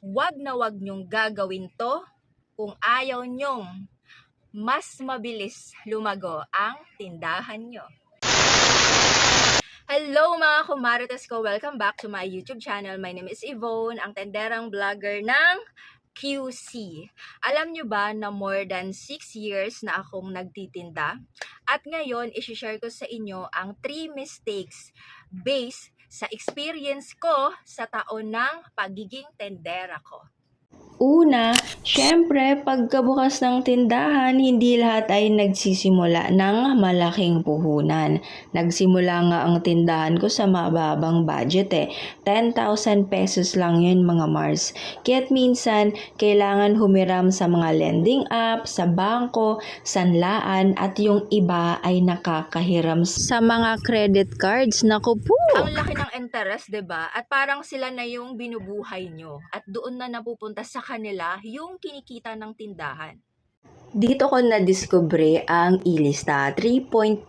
wag na wag nyong gagawin to kung ayaw nyong mas mabilis lumago ang tindahan nyo. Hello mga kumarites ko! Welcome back to my YouTube channel. My name is Yvonne, ang tenderang vlogger ng QC. Alam nyo ba na more than 6 years na akong nagtitinda? At ngayon, isi-share ko sa inyo ang 3 mistakes based sa experience ko sa taon ng pagiging tendera ko. Una, syempre, pagkabukas ng tindahan, hindi lahat ay nagsisimula ng malaking puhunan. Nagsimula nga ang tindahan ko sa mababang budget eh. 10,000 pesos lang yun mga Mars. Kaya't minsan, kailangan humiram sa mga lending app, sa bangko, sanlaan, at yung iba ay nakakahiram sa mga credit cards. Naku po! Ang laki ng interest, 'di ba? At parang sila na yung binubuhay nyo. At doon na napupunta sa kanila yung kinikita ng tindahan. Dito ko na-discover ang ilista. 3.5%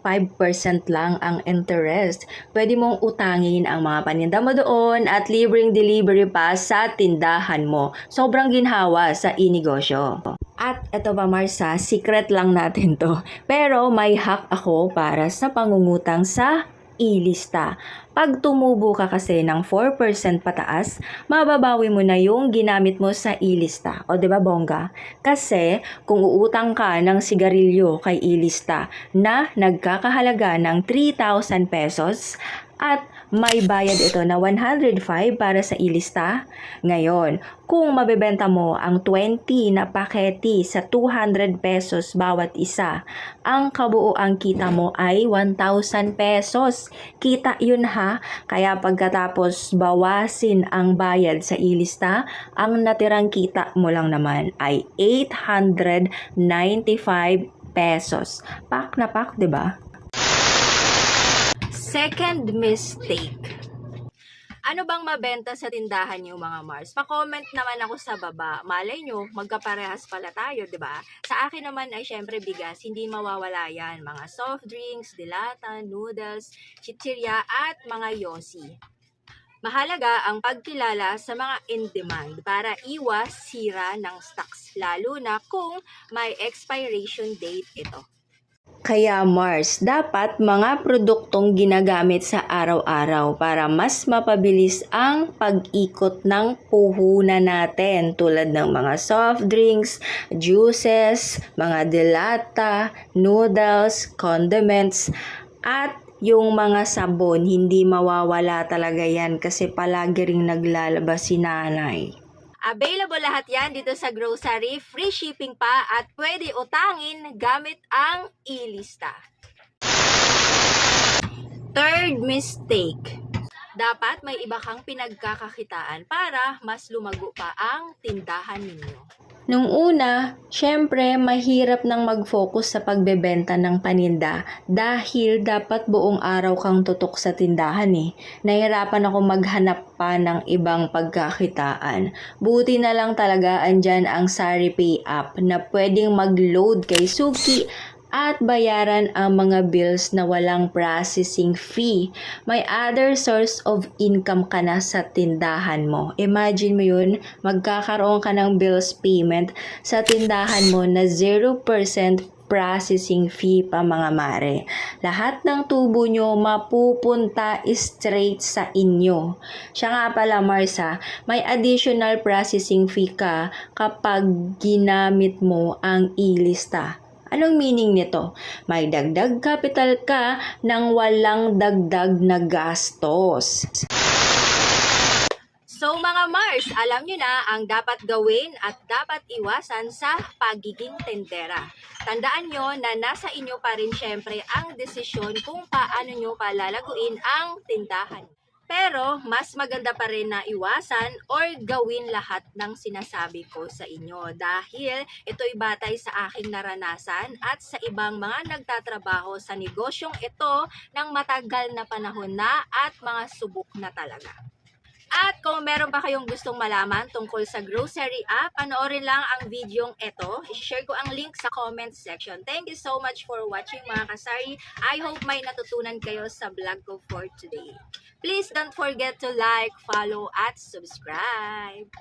lang ang interest. Pwede mong utangin ang mga paninda mo doon at libreng delivery pa sa tindahan mo. Sobrang ginhawa sa inegosyo. At eto ba Marsa, secret lang natin to. Pero may hack ako para sa pangungutang sa ilista. Pag tumubo ka kasi ng 4% pataas, mababawi mo na yung ginamit mo sa ilista. O ba bongga? Kasi kung uutang ka ng sigarilyo kay ilista na nagkakahalaga ng 3,000 pesos at may bayad ito na 105 para sa ilista. Ngayon, kung mabebenta mo ang 20 na paketi sa 200 pesos bawat isa, ang kabuoang kita mo ay 1,000 pesos. Kita yun ha. Kaya pagkatapos bawasin ang bayad sa ilista, ang natirang kita mo lang naman ay 895 pesos. Pak na pak, 'di ba? Second mistake. Ano bang mabenta sa tindahan niyo mga Mars? Pa-comment naman ako sa baba. Malay nyo, magkaparehas pala tayo, di ba? Sa akin naman ay syempre bigas, hindi mawawala yan. Mga soft drinks, dilata, noodles, chichirya, at mga yosi. Mahalaga ang pagkilala sa mga in-demand para iwas sira ng stocks, lalo na kung may expiration date ito. Kaya Mars, dapat mga produktong ginagamit sa araw-araw para mas mapabilis ang pag-ikot ng puhunan natin tulad ng mga soft drinks, juices, mga delata, noodles, condiments, at yung mga sabon, hindi mawawala talaga yan kasi palagi ring naglalabas si nanay. Available lahat yan dito sa grocery, free shipping pa at pwede utangin gamit ang e-lista. Third mistake. Dapat may iba kang pinagkakakitaan para mas lumago pa ang tindahan ninyo. Nung una, syempre mahirap nang mag-focus sa pagbebenta ng paninda dahil dapat buong araw kang tutok sa tindahan eh. Nahirapan ako maghanap pa ng ibang pagkakitaan. Buti na lang talaga andyan ang SariPay app na pwedeng mag-load kay Suki at bayaran ang mga bills na walang processing fee. May other source of income ka na sa tindahan mo. Imagine mo yun, magkakaroon ka ng bills payment sa tindahan mo na 0% processing fee pa mga mare. Lahat ng tubo nyo mapupunta straight sa inyo. Siya nga pala Marsa, may additional processing fee ka kapag ginamit mo ang ilista. Anong meaning nito? May dagdag capital ka nang walang dagdag na gastos. So mga Mars, alam nyo na ang dapat gawin at dapat iwasan sa pagiging tendera. Tandaan nyo na nasa inyo pa rin syempre ang desisyon kung paano nyo palalaguin ang tindahan. Pero mas maganda pa rin na iwasan or gawin lahat ng sinasabi ko sa inyo dahil ito'y batay sa aking naranasan at sa ibang mga nagtatrabaho sa negosyong ito ng matagal na panahon na at mga subok na talaga. At kung meron pa kayong gustong malaman tungkol sa grocery app, panoorin lang ang videong ito. I-share ko ang link sa comment section. Thank you so much for watching mga kasari. I hope may natutunan kayo sa vlog ko for today. Please don't forget to like, follow, at subscribe.